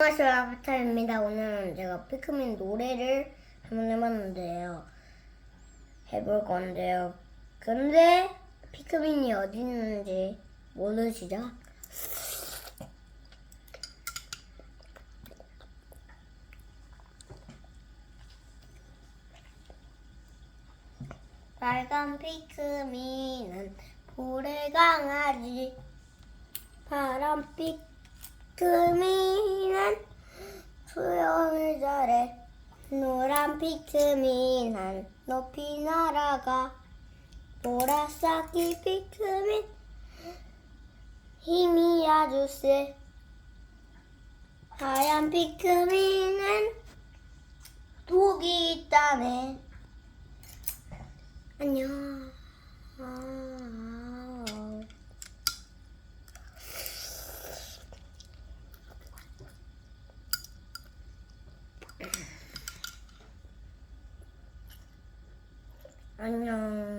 안녕하세요 아바타입니다. 오늘은 제가 피크민 노래를 한번 해봤는데요. 해볼 건데요. 근데 피크민이 어디 있는지 모르시죠? 빨간 피크민은 볼에 강아지 파란 피크민 노란 피크민은 높이 날아가. 보라색이 피크민 힘이 아주 세. 하얀 피크민은 독이 있다네. 안녕 아. 안녕